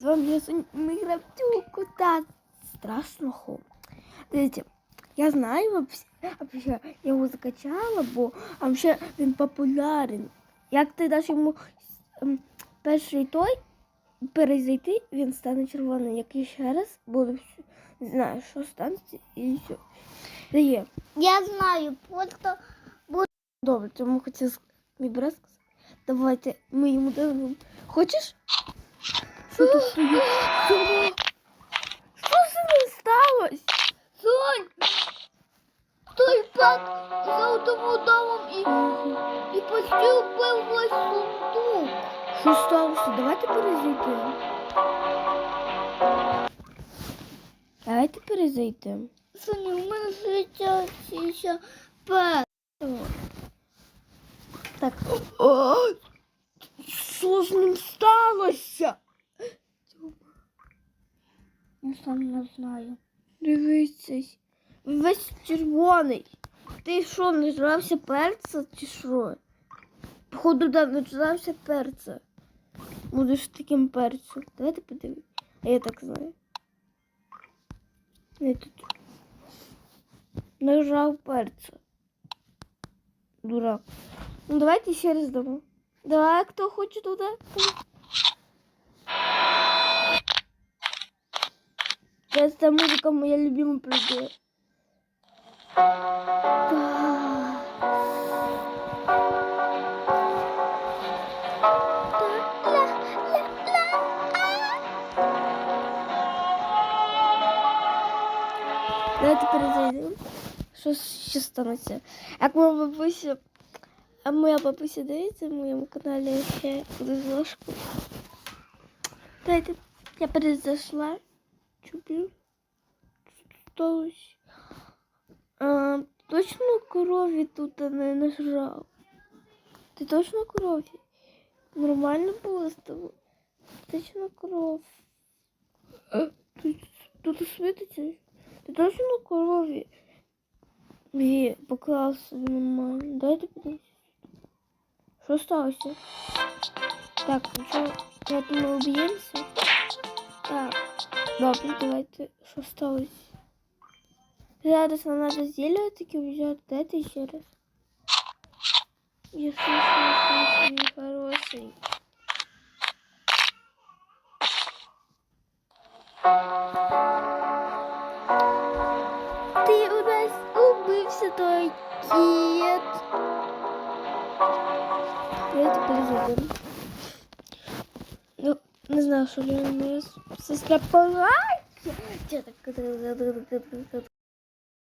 З вами я ми граємо в цього страшного. Дивіться, я знаю вообще, я його закачала, бо а вообще він популярен. Як ти даш йому ем, перший той перезайти, він стане червоним. Як я ще раз буду не знаю, що станеться і все. Дає. Я знаю, просто Добре, тому хотів мій брат сказати. Давайте ми йому дамо. Хочеш? Що тут стоїть? Що? Що з ним сталося? Сонь! Той пак за тому домом і, і почти вбив весь сундук. Що сталося? Давайте перезайдемо. Давайте перезайдемо. Соня, у мене життя ще пес. Так. О, що з ним сталося? Я сам не знаю. Дивіться, весь червоний. Ти що, не жрався перця чи що? Походу, да, не жрався перця. Будеш таким перцем. Давайте подивимось. А я так знаю. Не тут. Не жрав. Дурак. Ну давайте ще раз дамо. Давай, хто хоче туди. Сейчас эта музыка моя любимая придет. Давайте перезайдемо. Що ще станеться? Як моя бабуся, а моя бабуся дивиться в моєму каналі ще одну ложку. Давайте я перезайшла. Чуплю. Сталося. А, точно корові тут не нажрав. Ти точно корові? Нормально було з тобою? Точно кров. Е, Тут, світиться? Ти точно корові? Ві, поклав собі нормально. Дайте подивитися. Що сталося? Так, ну що, я думаю, об'ємося. Так. Добре, давайте, що сталося? Зараз нам треба зілля таке взяти. Дайте ще раз. Я слышу, слышу, хороший. Ти у нас убився той кіт. Давайте перезайдемо. Не знаю, що ли моя сестра плаче.